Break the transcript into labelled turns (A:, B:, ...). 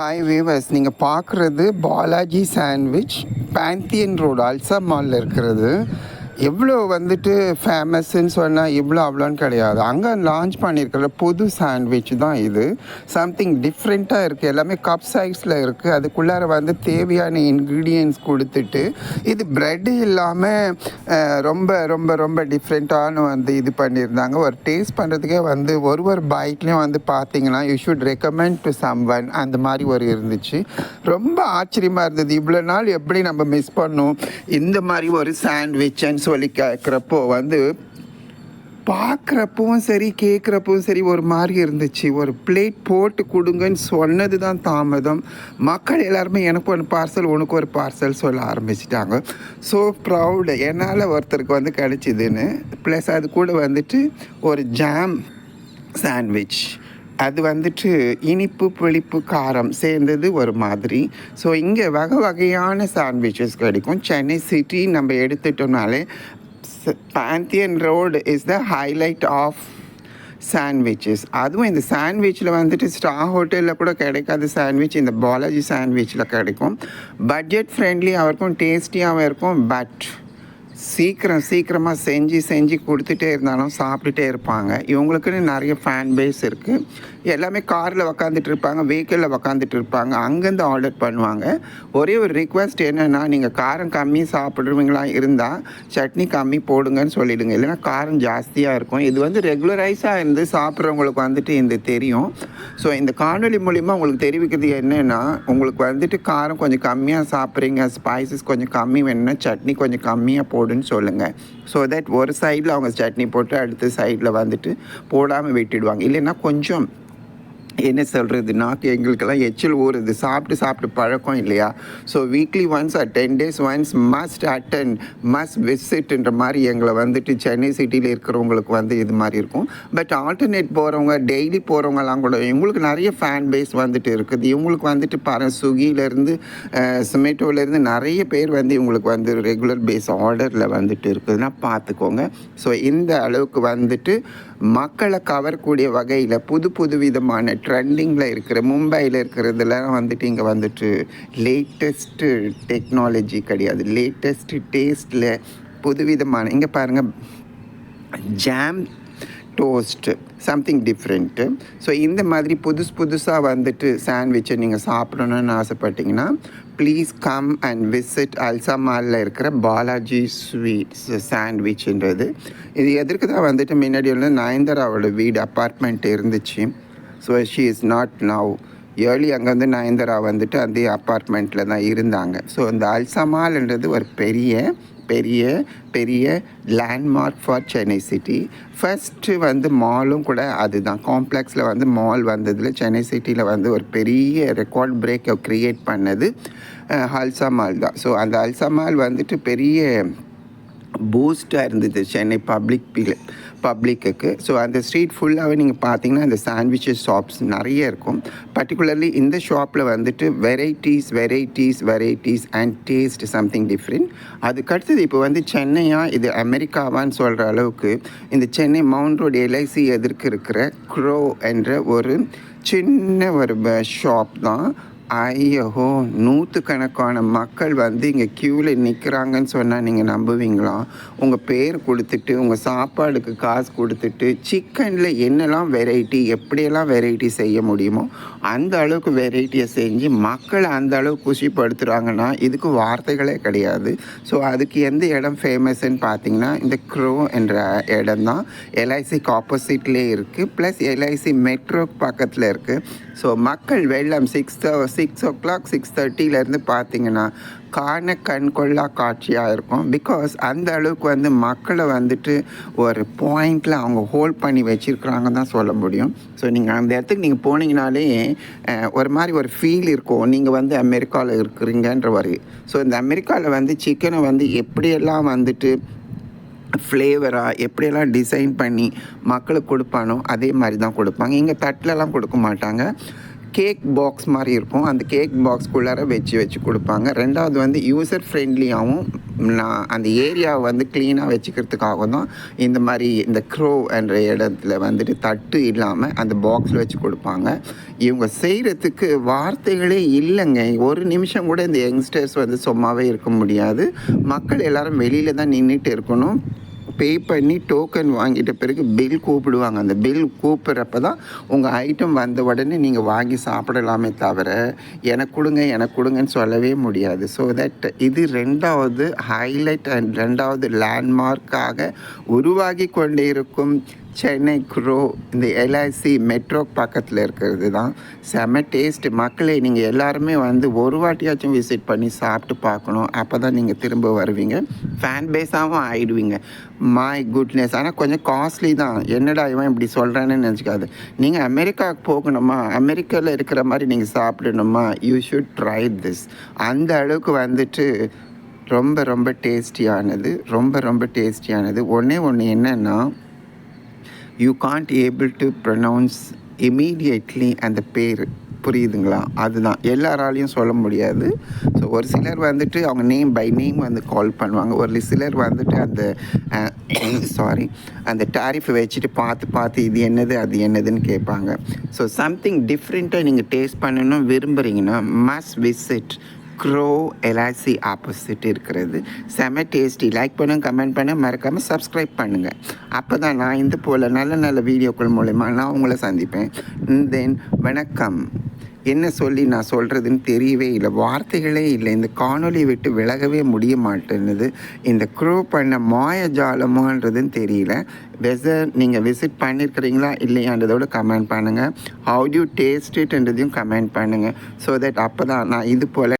A: Hi viewers நீங்கள் பார்க்குறது Balaji sandwich Pantheon road Alsa மாலில் இருக்கிறது. எவ்வளோ வந்துட்டு ஃபேமஸ்ன்னு சொன்னால் இவ்வளோ அவ்வளோன்னு கிடையாது. அங்கே லான்ச் பண்ணியிருக்கிற புது சாண்ட்விச் தான் இது. சம்திங் டிஃப்ரெண்ட்டாக இருக்குது எல்லாமே கப் சைஸில் இருக்குது அதுக்குள்ளார வந்து தேவையான இன்க்ரீடியன்ஸ் கொடுத்துட்டு இது ப்ரெட்டு இல்லாமல் ரொம்ப ரொம்ப ரொம்ப டிஃப்ரெண்ட்டான வந்து இது பண்ணியிருந்தாங்க. ஒரு டேஸ்ட் பண்ணுறதுக்கே வந்து ஒரு ஒரு பைக்லேயும் வந்து பார்த்தீங்கன்னா you should recommend to someone அந்த மாதிரி ஒரு இருந்துச்சு. ரொம்ப ஆச்சரியமாக இருந்தது. இவ்வளோ நாள் எப்படி நம்ம மிஸ் பண்ணோம்? இந்த மாதிரி ஒரு சாண்ட்விச்ன்னு சொல்லி கேட்குறப்போ வந்து பார்க்குறப்பவும் சரி கேட்குறப்பவும் சரி ஒரு மாதிரி இருந்துச்சு. ஒரு பிளேட் போட்டு கொடுங்கன்னு சொன்னது தான் தாமதம். மக்கள் எல்லாருமே எனக்கு ஒரு பார்சல் உனக்கு ஒரு பார்சல் சொல்ல ஆரம்பிச்சிட்டாங்க. ஸோ ப்ரௌடு என்னால் ஒருத்தருக்கு வந்து கிடச்சிதுன்னு. ப்ளஸ் அது கூட வந்துட்டு ஒரு ஜாம் சாண்ட்விச் அது வந்துட்டு இனிப்பு புளிப்பு காரம் சேர்ந்தது ஒரு மாதிரி. ஸோ இங்கே வகை வகையான சாண்ட்விச்சஸ் கிடைக்கும். சென்னை சிட்டி நம்ம எடுத்துட்டோம்னாலே Pantheon road is the highlight of sandwiches அதுவும் இந்த சாண்ட்விச்சில் வந்துட்டு ஸ்டார் ஹோட்டலில் கூட கிடைக்காத சாண்ட்விச் இந்த பாலாஜி சாண்ட்விச்சில் கிடைக்கும். பட்ஜெட் ஃப்ரெண்ட்லியாக இருக்கும் டேஸ்டியாகவும் இருக்கும் பட் சீக்கிரம் சீக்கிரமாக செஞ்சு செஞ்சு கொடுத்துட்டே இருந்தாலும் சாப்பிட்டுட்டே இருப்பாங்க. இவங்களுக்குன்னு நிறைய ஃபேன் பேஸ் இருக்குது எல்லாமே காரில் உக்காந்துட்டு இருப்பாங்க வெஹிக்கிளில் உக்காந்துட்டு இருப்பாங்க. அங்கேருந்து ஆர்டர் பண்ணுவாங்க. ஒரே ஒரு ரிக்வெஸ்ட் என்னென்னா நீங்கள் காரம் கம்மி சாப்பிட்றவங்களா இருந்தால் சட்னி கம்மி போடுங்கன்னு சொல்லிவிடுங்க இல்லைன்னா காரம் ஜாஸ்தியாக இருக்கும். இது வந்து ரெகுலரைஸாக இருந்து சாப்பிட்றவங்களுக்கு வந்துட்டு இந்த தெரியும். ஸோ இந்த காணொலி மூலிமா உங்களுக்கு தெரிவிக்கிறது என்னென்னா உங்களுக்கு வந்துட்டு காரம் கொஞ்சம் கம்மியாக சாப்பிட்றீங்க ஸ்பைசஸ் கொஞ்சம் கம்மி வேணும்னா சட்னி கொஞ்சம் கம்மியாக போடுன்னு சொல்லுங்கள் ஸோ தட் ஒரு சைடில் அவங்க சட்னி போட்டு அடுத்த சைடில் வந்துட்டு போடாமல் விட்டுடுவாங்க. இல்லைன்னா கொஞ்சம் என்ன சொல்கிறது நாக்கு எங்களுக்கெல்லாம் எச்சில் ஊறுது. சாப்பிட்டு சாப்பிட்டு பழக்கம் இல்லையா? So weekly once or ten days once must attend must விசிட்ன்ற மாதிரி எங்களை வந்துட்டு சென்னை சிட்டியில் இருக்கிறவங்களுக்கு வந்து இது மாதிரி இருக்கும். பட் ஆல்டர்னேட் போகிறவங்க டெய்லி போகிறவங்கலாம் கூட இவங்களுக்கு நிறைய ஃபேன் பேஸ் வந்துட்டு இருக்குது. இவங்களுக்கு வந்துட்டு பாரு ஸ்விக்கியிலேருந்து சொமேட்டோவிலேருந்து நிறைய பேர் வந்து இவங்களுக்கு வந்து ரெகுலர் பேஸ் ஆர்டரில் வந்துட்டு இருக்குதுன்னா பார்த்துக்கோங்க. ஸோ இந்த அளவுக்கு வந்துட்டு மக்களை கவரக்கூடிய வகையில் புது புது விதமான ட்ரெண்டிங்கில் இருக்கிற மும்பையில் இருக்கிறதுலாம் வந்துட்டு இங்கே வந்துட்டு லேட்டஸ்ட்டு டெக்னாலஜி கிடையாது. லேட்டஸ்ட்டு டேஸ்ட்டில் புதுவிதமான இங்கே பாருங்கள் jam toast something different so இந்த மாதிரி புதுசு புதுசாக வந்துட்டு சாண்ட்விச்சை நீங்கள் சாப்பிடணுன்னு ஆசைப்பட்டீங்கன்னா ப்ளீஸ் கம் அண்ட் விசிட் அல்சாமாலில் இருக்கிற பாலாஜி ஸ்வீட்ஸ் சாண்ட்விச்ன்றது இது எதற்கு தான் வந்துட்டு முன்னாடி வந்து நயன்தாராவோட வீடு அப்பார்ட்மெண்ட் இருந்துச்சு. So she is not now early அங்கே வந்து நயன்தாரா வந்துட்டு அந்த அப்பார்ட்மெண்ட்டில் தான் இருந்தாங்க. ஸோ இந்த அல்சமால்ன்றது ஒரு பெரிய பெரிய பெரிய landmark for Chennai city first வந்து மாலும் கூட அதுதான். காம்ப்ளெக்ஸில் வந்து மால் வந்ததில் சென்னை சிட்டியில் வந்து ஒரு பெரிய ரெக்கார்ட் பிரேக்கை க்ரியேட் பண்ணது அல்சா மால் தான். ஸோ அந்த அல்சா மால் வந்துட்டு பெரிய பூஸ்டாக இருந்தது சென்னை பப்ளிக் பீல் பப்ளிக்குக்கு ஸோ அந்த ஸ்ட்ரீட் ஃபுல்லாகவே நீங்கள் பார்த்தீங்கன்னா இந்த சாண்ட்விச்சஸ் ஷாப்ஸ் நிறைய இருக்கும். பர்டிகுலர்லி இந்த ஷாப்பில் வந்துட்டு varieties varieties varieties and taste something different அதுக்கடுத்தது இப்போ வந்து சென்னையா இது அமெரிக்காவான்னு சொல்கிற அளவுக்கு இந்த சென்னை மவுண்ட் ரோடு எல்ஐசி எதிர்க்கு இருக்கிற க்ரோ என்ற ஒரு சின்ன ஒரு ஷாப் தான். ஐயோ நூற்றுக்கணக்கான மக்கள் வந்து இங்கே க்யூவில் நிற்கிறாங்கன்னு சொன்னால் நீங்கள் நம்புவீங்களா? உங்கள் பேர் கொடுத்துட்டு உங்கள் சாப்பாடுக்கு காசு கொடுத்துட்டு சிக்கனில் என்னெல்லாம் வெரைட்டி எப்படியெல்லாம் வெரைட்டி செய்ய முடியுமோ அந்த அளவுக்கு வெரைட்டியை செஞ்சு மக்களை அந்த அளவுக்கு குஷிப்படுத்துகிறாங்கன்னா இதுக்கு வார்த்தைகளே கிடையாது. ஸோ அதுக்கு எந்த இடம் ஃபேமஸ்ன்னு பார்த்தீங்கன்னா இந்த க்ரோ என்ற இடம் தான் எல்ஐசிக்கு ஆப்போசிட்லேயே இருக்குது ப்ளஸ் எல்ஐசி மெட்ரோ பக்கத்தில் இருக்குது ஸோ மக்கள் வெள்ளம் six six o'clock six தேர்ட்டிலேருந்து பார்த்தீங்கன்னா காண கண்கொள்ளா காட்சியாக இருக்கும். பிகாஸ் அந்த அளவுக்கு வந்து மக்களை வந்துட்டு ஒரு பாயிண்டில் அவங்க ஹோல்ட் பண்ணி வச்சுருக்குறாங்க தான் சொல்ல முடியும். ஸோ நீங்கள் அந்த இடத்துக்கு நீங்கள் போனீங்கனாலே ஒரு மாதிரி ஒரு ஃபீல் இருக்கும். நீங்கள் வந்து அமெரிக்காவில் இருக்கிறீங்கன்ற ஒரு ஸோ இந்த அமெரிக்காவில் வந்து சிக்கனை வந்து எப்படியெல்லாம் வந்துட்டு ஃப்ளேவராக எப்படியெல்லாம் டிசைன் பண்ணி மக்களுக்கு கொடுப்பானோ அதே மாதிரி தான் கொடுப்பாங்க. இங்கே தட்டிலலாம் கொடுக்க மாட்டாங்க. கேக் பாக்ஸ் மாதிரி இருக்கும். அந்த கேக் பாக்ஸ்குள்ளார வச்சு வச்சு கொடுப்பாங்க. ரெண்டாவது வந்து யூசர் ஃப்ரெண்ட்லியாகவும் நான் அந்த ஏரியாவை வந்து க்ளீனாக வச்சுக்கிறதுக்காக தான் இந்த மாதிரி இந்த க்ரோ என்ற இடத்துல வந்துட்டு தட்டு இல்லாமல் அந்த பாக்ஸில் வச்சு கொடுப்பாங்க. இவங்க செய்கிறதுக்கு வார்த்தைகளே இல்லைங்க. ஒரு நிமிஷம் கூட இந்த யங்ஸ்டர்ஸ் வந்து சும்மாவே இருக்க முடியாது. மக்கள் எல்லாரும் வெளியில் தான் நின்றுட்டு இருக்கணும். பே பண்ணி டோக்கன் வாங்கிட்ட பிறகு பில் கூப்பிடுவாங்க. அந்த பில் கூப்பிட்றப்ப தான் உங்கள் ஐட்டம் வந்த உடனே நீங்கள் வாங்கி சாப்பிடலாமே தவிர எனக்கு கொடுங்க எனக்கு கொடுங்கன்னு சொல்லவே முடியாது. ஸோ தட் இது ரெண்டாவது ஹைலைட் அண்ட் ரெண்டாவது லேண்ட்மார்க்காக உருவாகி கொண்டே இருக்கும். சென்னை குரோ இந்த எல்ஐசி மெட்ரோ பக்கத்தில் இருக்கிறது தான் செம டேஸ்ட்டு மக்களே நீங்கள் எல்லாருமே வந்து ஒரு வாட்டியாச்சும் விசிட் பண்ணி சாப்பிட்டு பார்க்கணும். அப்போ தான் நீங்கள் திரும்ப வருவீங்க. ஃபேன் பேஸாகவும் ஆயிடுவீங்க. மை குட்னஸ் ஆனால் கொஞ்சம் காஸ்ட்லி தான். என்னடா இவன் இப்படி சொல்கிறான்னு நினச்சிக்காது. நீங்கள் அமெரிக்காவுக்கு போகணுமா? அமெரிக்காவில் இருக்கிற மாதிரி நீங்கள் சாப்பிடணுமா? யூ ஷுட் ட்ரை திஸ் அந்த அளவுக்கு வந்துட்டு ரொம்ப ரொம்ப டேஸ்டியானது ரொம்ப ரொம்ப டேஸ்டியானது ஒன்றே ஒன்று என்னென்னா you can't able to pronounce immediately அந்த பேர். புரியுதுங்களா? அதுதான். எல்லாராலையும் சொல்ல முடியாது. ஸோ ஒரு சிலர் வந்துட்டு அவங்க நேம் பை நேம் வந்து கால் பண்ணுவாங்க. ஒரு சிலர் வந்துட்டு அந்த சாரி அந்த டாரிஃபை வச்சுட்டு பார்த்து பார்த்து இது என்னது அது என்னதுன்னு கேட்பாங்க. ஸோ சம்திங் டிஃப்ரெண்ட்டாக நீங்கள் டேஸ்ட் பண்ணணும் விரும்புகிறீங்கன்னா மஸ் விசிட் க்ரோ எலாசி ஆப்போசிட் இருக்கிறது. செம டேஸ்டி லைக் பண்ணுங்க கமெண்ட் பண்ண மறக்காமல் சப்ஸ்கிரைப் பண்ணுங்கள் அப்போ தான் நான் இந்த போல் நல்ல நல்ல வீடியோக்கள் மூலயமா நான் உங்களை சந்திப்பேன். தென் வணக்கம். என்ன சொல்லி நான் சொல்கிறதுன்னு தெரியவே இல்லை. வார்த்தைகளே இல்லை. இந்த காணொலி விட்டு விலகவே முடிய மாட்டேன்னுது இந்த க்ரோ பண்ண மாயஜாலமான்றதுன்னு தெரியல. வெசர் நீங்கள் விசிட் பண்ணியிருக்கிறீங்களா இல்லையான்றதோட கமெண்ட் பண்ணுங்கள் ஹவு டு டேஸ்ட் இட்ன்றதையும் கமெண்ட் பண்ணுங்கள் ஸோ தட் அப்போ தான் நான் இது போல்